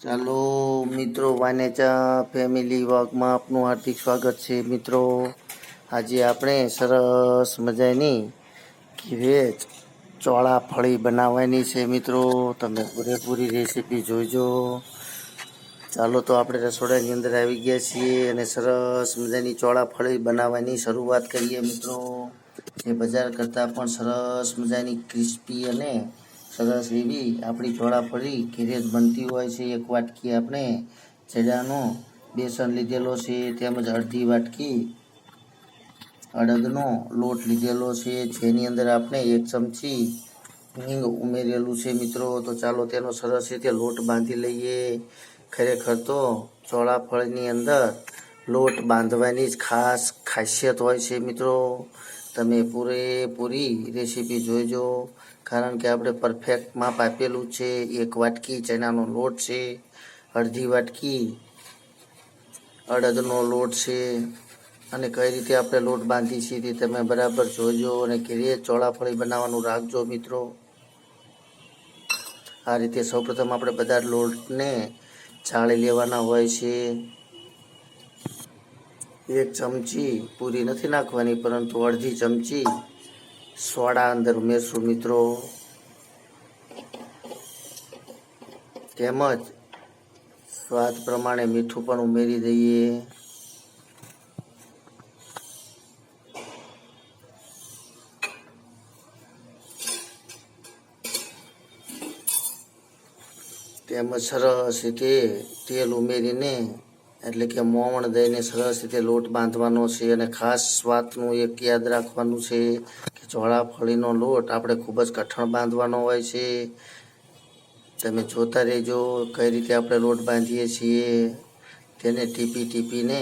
ચાલો મિત્રો વાનેચા ફેમિલી વર્ગમાં આપનું હાર્દિક સ્વાગત છે. મિત્રો, આજે આપણે સરસ મજાની વેજ ચોળા ફળી બનાવવાની છે મિત્રો. તમે પૂરેપૂરી રેસીપી જોઈજો. ચાલો તો આપણે રસોડાની અંદર આવી ગયા છીએ અને સરસ મજાની ચોળા ફળી બનાવવાની શરૂઆત કરીએ મિત્રો. જે બજાર કરતાં પણ સરસ મજાની ક્રિસ્પી અને સરસ એવી આપણી ચોળાફળી ઘેરે બનતી હોય છે. એક વાટકી આપણે ચડાનો બેસન લીધેલો છે, તેમજ અડધી વાટકી અડદનો લોટ લીધેલો છે, જેની અંદર આપણે એક ચમચી હિંગ ઉમેરેલું છે. મિત્રો, તો ચાલો તેનો સરસ રીતે લોટ બાંધી લઈએ. ખરેખર તો ચોળાફળની અંદર લોટ બાંધવાની જ ખાસ ખાસિયત હોય છે, મિત્રો. તમે પૂરેપૂરી રેસીપી જોઈજો. કારણ કે આપણે પરફેક્ટ માપ આપેલું છે, એક વાટકી ચણાનો લોટ છે, અડધી વાટકી, અડદનો લોટ છે, અને કઈ રીતે આપણે લોટ બાંધી છીએ તે તમે બરાબર જોજો અને ઘેરે ચોળાફળી બનાવવાનું રાખજો મિત્રો. આ રીતે સૌપ્રથમ આપણે બધા લોટને ચાળી લેવાના હોય છે. એક ચમચી પૂરી નથી નાખવાની, પરંતુ અડધી ચમચી સોડા અંદર ઉમેરશું મિત્રો. તેમજ સ્વાદ પ્રમાણે મીઠું પણ ઉમેરી દઈએ. તેમજ સરસ રીતે તેલ ઉમેરીને, એટલે કે મોવણ દઈને સરસ રીતે લોટ બાંધવાનો છે અને ખાસ વાતનું એક યાદ રાખવાનું છે. ચોળાફળીનો લોટ આપણે ખૂબ જ કઠણ બાંધવાનો હોય છે. તમે જોતા રહેજો કઈ રીતે આપણે લોટ બાંધીએ છીએ. તેને ટીપી ટીપીને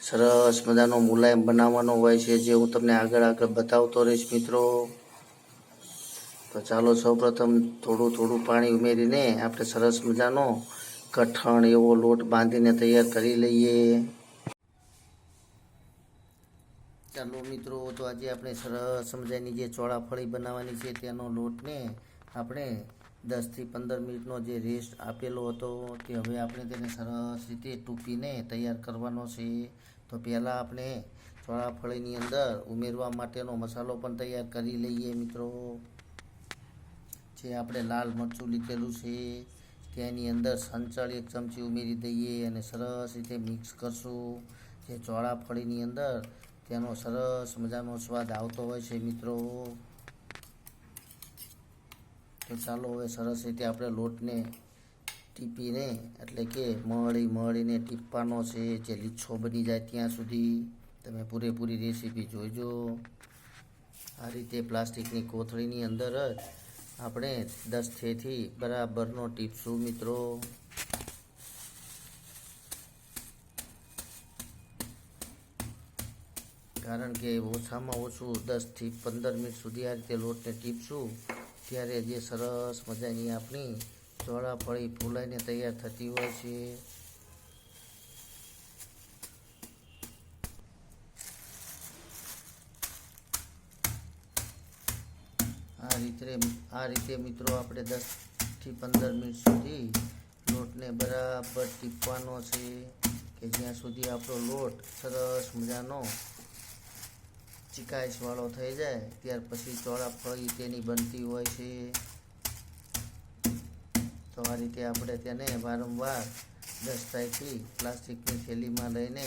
સરસ મજાનો મુલાયમ બનાવવાનો હોય છે, જે હું તમને આગળ આગળ બતાવતો રહીશ મિત્રો. તો ચાલો સૌપ્રથમ થોડું થોડું પાણી ઉમેરીને આપણે સરસ મજાનો કઠણ એવો લોટ બાંધીને તૈયાર કરી લઈએ. ચાલો મિત્રો, તો આજે આપણે સરસ મજાની જે ચોળાફળી બનાવવાની છે તેનો લોટને આપણે દસથી પંદર મિનિટનો જે રેસ્ટ આપેલો હતો તે હવે આપણે તેને સરસ રીતે ટૂંકીને તૈયાર કરવાનો છે. તો પહેલાં આપણે ચોળાફળીની અંદર ઉમેરવા માટેનો મસાલો પણ તૈયાર કરી લઈએ મિત્રો. જે આપણે લાલ મરચું લીધેલું છે, તેની અંદર સંચળ એક ચમચી ઉમેરી દઈએ અને સરસ રીતે મિક્સ કરશું. જે ચોળાફળીની અંદર તેનો સરસ મજાનો સ્વાદ આવતો હોય છે, મિત્રો. તો ચાલો હવે સરસ રીતે આપણે લોટને ટીપીને, એટલે કે મળી મળીને ટીપવાનો છે, જે લીચ્છો બની જાય ત્યાં સુધી. તમે પૂરેપૂરી રેસીપી જોઈજો આ રીતે પ્લાસ્ટિકની કોથળીની અંદર જ આપણે દસ થેથી બરાબરનો ટીપશું, મિત્રો. કારણ કે ઓછામાં ઓછું દસથી પંદર મિનિટ સુધી આ રીતે લોટને ટીપશું, ત્યારે જે સરસ મજાની આપણી ચોળાફળી ફૂલાઈને તૈયાર થતી હોય છે. આ રીતે આ રીતે મિત્રો આપણે દસથી પંદર મિનિટ સુધી લોટને બરાબર ટીપવાનો છે, કે જ્યાં સુધી આપણો લોટ સરસ મજાનો ચિકાઈશવાળો થઈ જાય, ત્યાર પછી ચોળા ફળી તેની બનતી હોય છે. તો આ રીતે આપણે તેને વારંવાર દસ્તાઈથી પ્લાસ્ટિકની થેલીમાં લઈને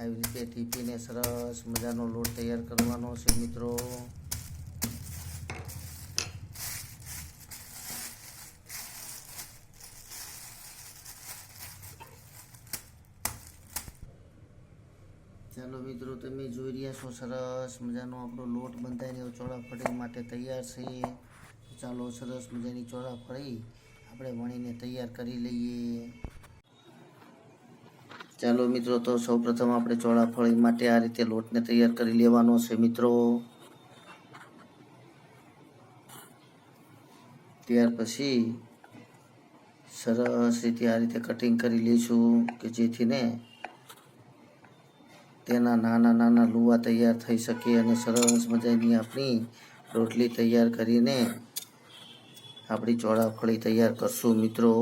આવી રીતે ટીપીને સરસ મજાનો લોટ તૈયાર કરવાનો છે મિત્રો ચાલો મિત્રો, તમે જોઈ રહ્યા છો સરસ મજાનો આપણો લોટ બંધાઈને ચોળાફળી માટે તૈયાર છે. ચાલો સરસ મજાની ચોળાફળી આપણે વણીને તૈયાર કરી લઈએ. ચાલો મિત્રો, તો સૌપ્રથમ આપણે ચોળાફળી માટે આ રીતે લોટને તૈયાર કરી લેવાનો છે મિત્રો. ત્યાર પછી સરસ રીતે આ રીતે કટિંગ કરી લઈશું કે જેથી ને તેના નાના નાના લુવા તૈયાર થઈ શકે અને સરસ મજાની આપણી રોટલી તૈયાર કરીને આપણી ચોળાફળી તૈયાર કરશું, મિત્રો.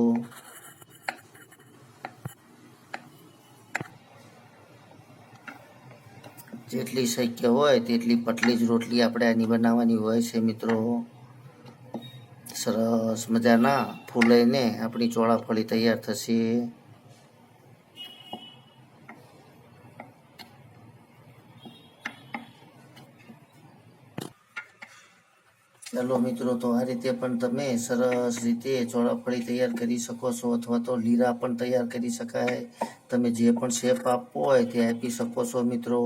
જેટલી શક્ય હોય તેટલી પટલી જ રોટલી આપણે આની બનાવવાની હોય છે, મિત્રો. સરસ મજાના ફૂલાઈને આપણી ચોળાફળી તૈયાર થશે. ચાલો મિત્રો, તો આ રીતે પણ તમે સરસ રીતે ચોળાફળી તૈયાર કરી શકો છો અથવા તો લીરા પણ તૈયાર કરી શકાય. તમે જે પણ શેપ આપવો હોય તે આપી શકો છો મિત્રો.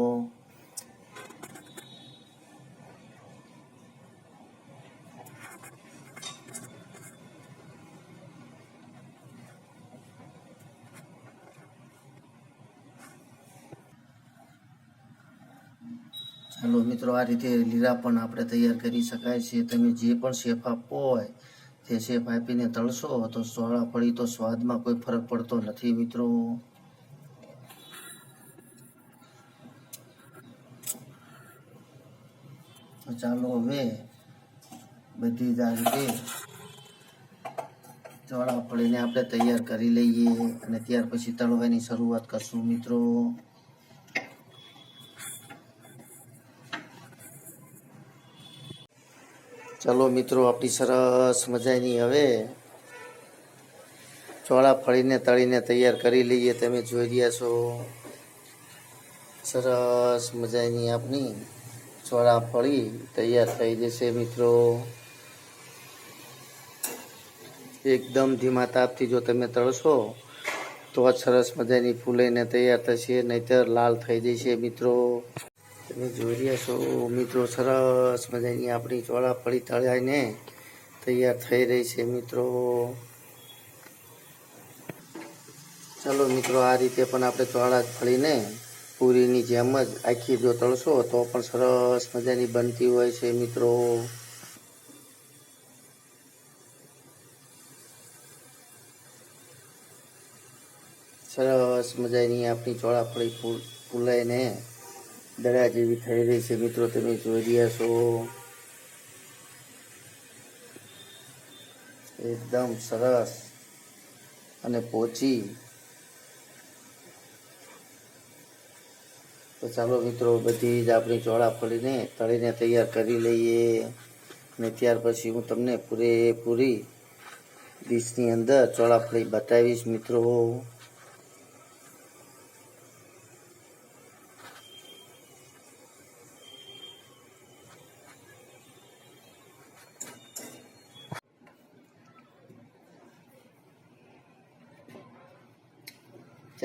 ચાલો મિત્રો, આ રીતે લીરા પણ આપણે તૈયાર કરી શકાય છે. તમે જે પણ શેફ આપવો હોય, તે શેફ આપીને તળશો તો ચોળાફળી તો સ્વાદમાં કોઈ ફરક પડતો નથી મિત્રો. ચાલો હવે બધી જ આ રીતે ચોળાફળીને આપણે તૈયાર કરી લઈએ અને ત્યાર પછી તળવાની શરૂઆત કરશું મિત્રો. ચલો મિત્રો, આપણી સરસ મજાની હવે ચોળા ફળીને તળીને તૈયાર કરી લઈએ. તમે જોઈ રહ્યા છો. સરસ મજાની આપણી ચોળા ફળી તૈયાર થઈ જશે મિત્રો. એકદમ ધીમા તાપથી જો તમે તળશો, તો સરસ મજાની ફૂલાઈને તૈયાર થશે, નહીતર લાલ થઈ જશે મિત્રો. તમે જોઈ રહ્યા છો, મિત્રો, સરસ મજાની આપણી ચોળા ફળી તળાઈને તૈયાર થઈ રહી છે, મિત્રો. ચાલો, મિત્રો, આ રીતે પણ આપણે ચોળા ફળીને પૂરીની જેમ જ આખી જો તળશો, તો પણ સરસ મજાની બનતી હોય છે, મિત્રો. સરસ મજાની આપણી ચોળા ફળી ફૂલાઈને દડા જેવી થઈ રહી છે. મિત્રો, તમે જોઈ રહ્યા છો. એકદમ સરસ અને પોચી. તો ચાલો મિત્રો, બધી જ આપણી ચોળા ફળીને તળીને તૈયાર કરી લઈએ અને ત્યાર પછી હું તમને પૂરેપૂરી ડીશની અંદર ચોળાફળી બતાવીશ મિત્રો.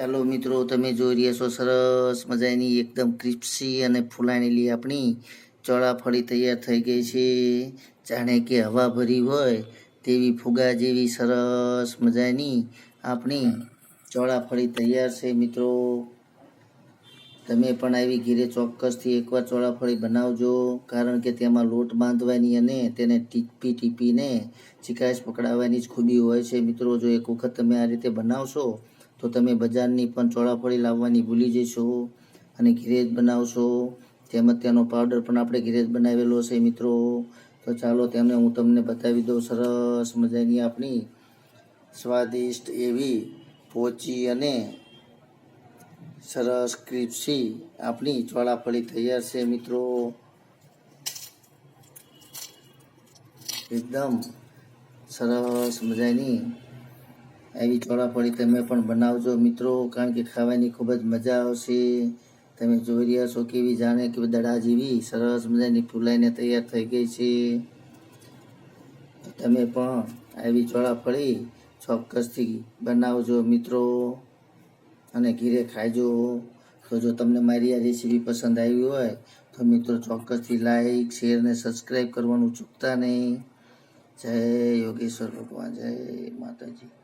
ચાલો મિત્રો, તમે જોઈ રહ્યા છો સરસ મજાની એકદમ ક્રિપ્સી અને ફૂલાણેલી આપણી ચોળાફળી તૈયાર થઈ ગઈ છે. જાણે કે હવા ભરી હોય તેવી ફુગા જેવી સરસ મજાની આપણી ચોળાફળી તૈયાર છે મિત્રો. તમે પણ આવી ઘીરે ચોક્કસથી એકવાર ચોળાફળી બનાવજો, કારણ કે તેમાં લોટ બાંધવાની અને તેને ટીપી ટીપીને ચિકાશ પકડાવવાની જ ખૂબી હોય છે. મિત્રો, જો એક વખત તમે આ રીતે બનાવશો તો તમે બજારની પણ ચોળાફળી લાવવાની ભૂલી જશો અને ઘીરે જ બનાવશો તેમજ તેનો પાવડર પણ આપણે ઘીરે જ બનાવેલો છે મિત્રો. તો ચાલો તેમને હું તમને બતાવી દઉં. સરસ મજાની આપણી સ્વાદિષ્ટ એવી પોચી અને સરસ ક્રિપ્સી આપણી ચોળાફળી તૈયાર છે મિત્રો. એકદમ સરસ મજાની આવી ચોળાફળી તમે પણ બનાવજો મિત્રો, કારણ કે ખાવાની ખૂબ જ મજા આવશે. તમે જોઈ રહ્યા છો કેવી જાણે કે દડા જેવી સરસ મજાની ફૂલાઈને તૈયાર થઈ ગઈ છે. તમે પણ આવી ચોળાફળી ચોક્કસથી બનાવજો મિત્રો, અને ઘીરે ખાજો. તો જો તમને મારી આ રેસીપી પસંદ આવી હોય, તો મિત્રો ચોક્કસથી લાઈક શેર અને સબસ્ક્રાઈબ કરવાનું ચૂકતા નહીં. જય યોગેશ્વર ભગવાન, જય માતાજી.